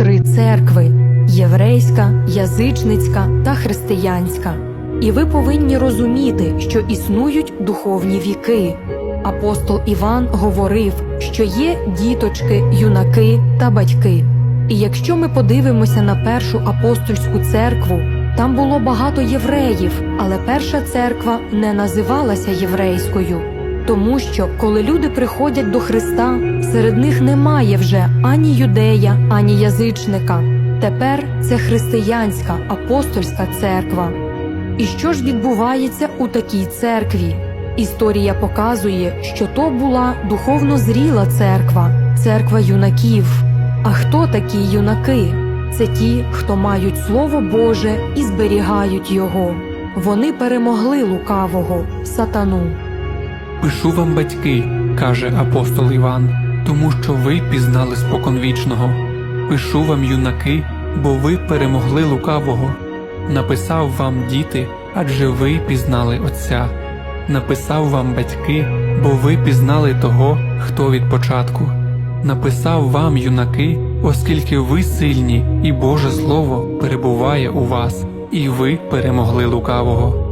три церкви: єврейська, язичницька та християнська. І ви повинні розуміти, що існують духовні віки. Апостол Іван говорив, що є діточки, юнаки та батьки. І якщо ми подивимося на першу апостольську церкву, там було багато євреїв, але перша церква не називалася єврейською. Тому що, коли люди приходять до Христа, серед них немає вже ані юдея, ані язичника. Тепер це християнська апостольська церква. І що ж відбувається у такій церкві? Історія показує, що то була духовно зріла церква, церква юнаків. А хто такі юнаки? Це ті, хто мають Слово Боже і зберігають його. Вони перемогли лукавого, сатану. Пишу вам, батьки, каже апостол Іван, тому що ви пізнали споконвічного. Пишу вам, юнаки, бо ви перемогли лукавого. Написав вам діти, адже ви пізнали Отця. Написав вам батьки, бо ви пізнали того, хто від початку. Написав вам, юнаки, оскільки ви сильні, і Боже Слово перебуває у вас, і ви перемогли лукавого.